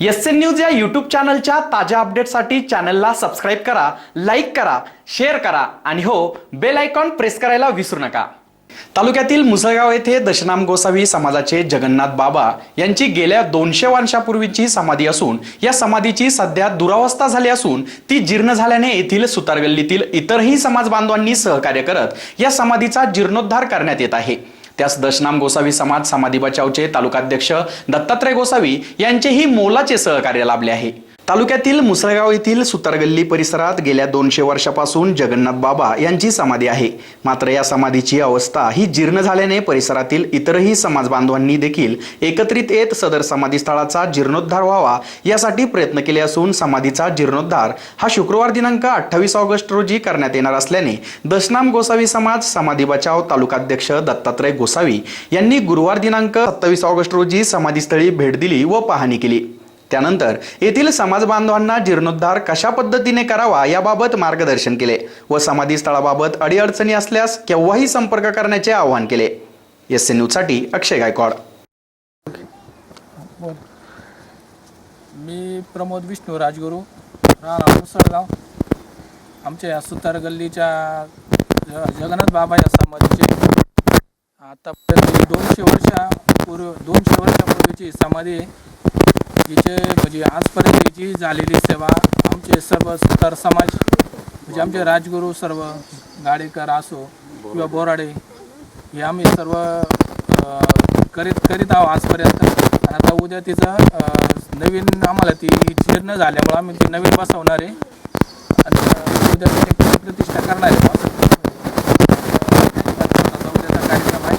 S N news या YouTube चॅनलच्या ताज्या अपडेटसाठी चॅनलला सबस्क्राईब करा लाईक करा शेअर करा आणि हो बेल आयकॉन प्रेस करायला विसरू नका. तालुक्यातील मुसळगाव येथे दशनाम गोसावी समाजाचे जगन्नाथ बाबा यांची गेल्या दोनशे वर्षापूर्वीची समाधी असून या समाधीची सध्या दुरावस्था झाली असून ती जीर्ण झाल्याने येथील सुतारगल्लीतील इतरही समाज बांधवांनी सहकार्य करत या समाधीचा जीर्णोद्धार करण्यात येत आहे. त्यास दशनाम गोसावी समाज समाधी बचावचे तालुकाध्यक्ष दत्तात्रय गोसावी यांचेही मोलाचे सहकार्य लाभले आहे. तालुक्यातील मुसळगाव येथील सुतारगल्ली परिसरात गेल्या दोनशे वर्षापासून जगन्नाथ बाबा यांची समाधी आहे. मात्र या समाधीची अवस्था ही जीर्ण झाल्याने परिसरातील इतरही समाज बांधवांनी देखील एकत्रित येत सदर समाधी स्थळाचा जीर्णोद्धार व्हावा यासाठी प्रयत्न केले असून समाधीचा जीर्णोद्धार हा शुक्रवार दिनांक अठ्ठावीस ऑगस्ट रोजी करण्यात येणार असल्याने दशनाम गोसावी समाज समाधी बचाव तालुकाध्यक्ष दत्तात्रय गोसावी यांनी गुरुवार दिनांक सत्तावीस ऑगस्ट रोजी समाधीस्थळी भेट दिली व पाहणी केली. त्यानंतर येथील समाज बांधवांना जीर्णोद्धार कशा पद्धतीने करावा याबाबत मार्गदर्शन केले व समाधी स्थळाबाबत अडीअडचणी असल्यास केव्हाही संपर्क करण्याचे आवाहन केले. एस एन न्यूजसाठी अक्षय गायकवाड. मी प्रमोद विष्णू राजगुरू राहणार मुसळगाव. आमच्या या सुतार गल्लीच्या जगन्नाथ बाबा या समाधीचे आतापर्यंत दोनशे वर्षापूर्वी दोनशे वर्षापूर्वीची समाधी आहे. हिचे म्हणजे आजपर्यंत हिची झालेली सेवा आमचे सर्व तर समाज म्हणजे आमचे राजगुरू सर्व गाडेकर असो किंवा बोराडे हे आम्ही सर्व करीत करीत आहोत आजपर्यंत. आता उद्या तिचं नवीन आम्हाला ती जीर्ण झाल्यामुळं आम्ही ती नवीन बसवणार आहे. आणि उद्या त्याची प्रतिष्ठा करणार आहे. उद्याचा कार्यक्रम आहे.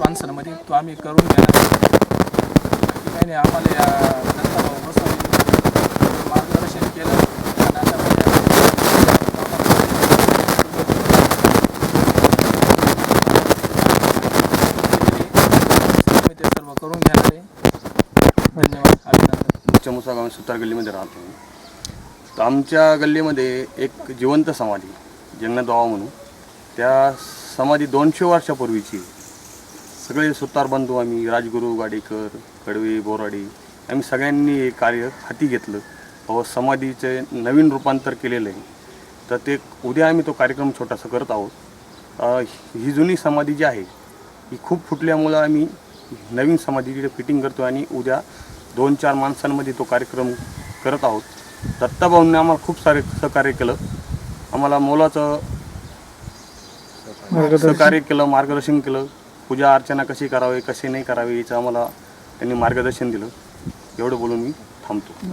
माणसांमध्ये तो आम्ही करून घेणार काही नाही आम्हाला या दत्ताभाऊ बसवले मार्गदर्शन केलं आणि आता आम्ही ते सर्व करून घेणार आहे धन्यवाद चमुसा गाव सुतार गल्लीमध्ये राहतो. तर आमच्या गल्लीमध्ये एक जिवंत समाधी ज्यांना दावा म्हणून. त्या समाधी दोनशे वर्षापूर्वीची सगळे सुतार बंधू आम्ही राजगुरू गाडेकर कडवे बोराडे आम्ही सगळ्यांनी हे कार्य हाती घेतलं. व समाधीचे नवीन रूपांतर केलेलं आहे. तर ते उद्या आम्ही तो कार्यक्रम छोटासा करत आहोत. ही जुनी समाधी जी आहे ही खूप फुटल्यामुळं आम्ही नवीन समाधीची फिटिंग करतो आणि उद्या दोन चार माणसांमध्ये तो कार्यक्रम करत आहोत. दत्ताभाऊंनी आम्हाला खूप सारे सहकार्य केलं. आम्हाला मोलाचं सहकार्य केलं मार्गदर्शन केलं. पूजा अर्चना कशी करावी कशी नाही करावी याचं आम्हाला त्यांनी मार्गदर्शन दिलं. एवढं बोलून मी थांबतो.